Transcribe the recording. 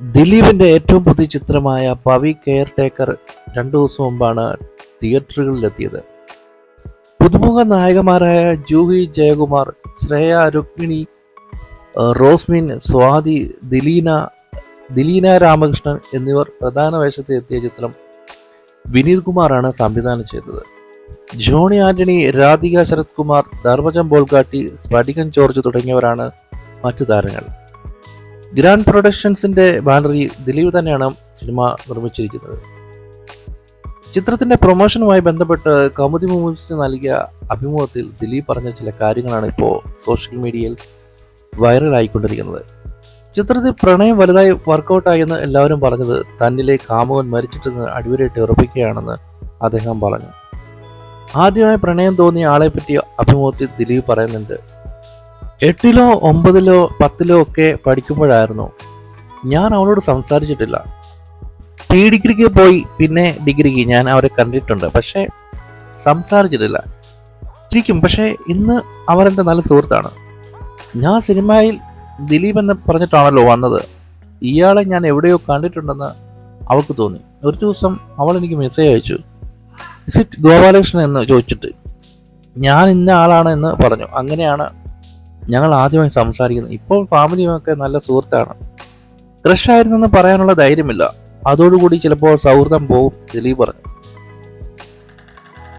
ദിലീപിന്റെ ഏറ്റവും പുതിയ ചിത്രമായ പവി കെയർ ടേക്കർ രണ്ടു ദിവസം മുമ്പാണ് തിയേറ്ററുകളിലെത്തിയത്. പുതുമുഖ നായകന്മാരായ ജൂഹി ജയകുമാർ ശ്രേയ രുക്മിണി റോസ്മിൻ സ്വാതി ദിലീന ദിലീന രാമകൃഷ്ണൻ എന്നിവർ പ്രധാന വേഷത്തിൽ എത്തിയ ചിത്രം വിനീത് കുമാറാണ് സംവിധാനം ചെയ്തത്. Johny Antony Radhika Sarath Kumar Dharmajan Bolgatty Sphadikan George തുടങ്ങിയവരാണ് മറ്റു താരങ്ങൾ. ഗ്രാൻഡ് പ്രൊഡക്ഷൻസിന്റെ ബാനറിൽ ദിലീപ് തന്നെയാണ് സിനിമ നിർമ്മിച്ചിരിക്കുന്നത്. ചിത്രത്തിന്റെ പ്രൊമോഷനുമായി ബന്ധപ്പെട്ട് കൗമുദി മൂവീസിന് നൽകിയ അഭിമുഖത്തിൽ ദിലീപ് പറഞ്ഞ ചില കാര്യങ്ങളാണ് ഇപ്പോൾ സോഷ്യൽ മീഡിയയിൽ വൈറലായിക്കൊണ്ടിരിക്കുന്നത് ചിത്രത്തിൽ പ്രണയം വലുതായി വർക്കൗട്ടായി എന്ന് എല്ലാവരും പറഞ്ഞത് തന്നിലെ കാമുകൻ മരിച്ചിട്ടെന്ന് അടിവരയിട്ട് ഉറപ്പിക്കുകയാണെന്ന് അദ്ദേഹം പറഞ്ഞു. ആദ്യമായി പ്രണയം തോന്നിയ ആളെ പറ്റി അഭിമുഖത്തിൽ ദിലീപ് പറയുന്നുണ്ട്. എട്ടിലോ ഒമ്പതിലോ പത്തിലോ ഒക്കെ പഠിക്കുമ്പോഴായിരുന്നു. ഞാൻ അവളോട് സംസാരിച്ചിട്ടില്ല. പ്രീ ഡിഗ്രിക്ക് പോയി പിന്നെ ഡിഗ്രിക്ക് ഞാൻ അവരെ കണ്ടിട്ടുണ്ട്. പക്ഷേ സംസാരിച്ചിട്ടില്ല. ശരിക്കും പക്ഷേ ഇന്ന് അവരെന്റെ നല്ല സുഹൃത്താണ്. ഞാൻ സിനിമയിൽ ദിലീപ് എന്ന് പറഞ്ഞിട്ടാണല്ലോ വന്നത്. ഇയാളെ ഞാൻ എവിടെയോ കണ്ടിട്ടുണ്ടെന്ന് അവൾക്ക് തോന്നി. ഒരു ദിവസം അവൾ എനിക്ക് മെസ്സേജ് അയച്ചു. Is it Gopalakrishnan? എന്ന് ചോദിച്ചിട്ട്. ഞാൻ ഇന്ന ആളാണ് എന്ന് പറഞ്ഞു. അങ്ങനെയാണ് ഞങ്ങൾ ആദ്യമായി സംസാരിക്കുന്നത് ഇപ്പോൾ ഫാമിലിയുമൊക്കെ നല്ല സുഹൃത്താണ്. ക്രഷ് ആയിരുന്നെന്ന് പറയാനുള്ള ധൈര്യമില്ല. അതോടുകൂടി ചിലപ്പോൾ സൗഹൃദം പോകും ദിലീപ് പറഞ്ഞു.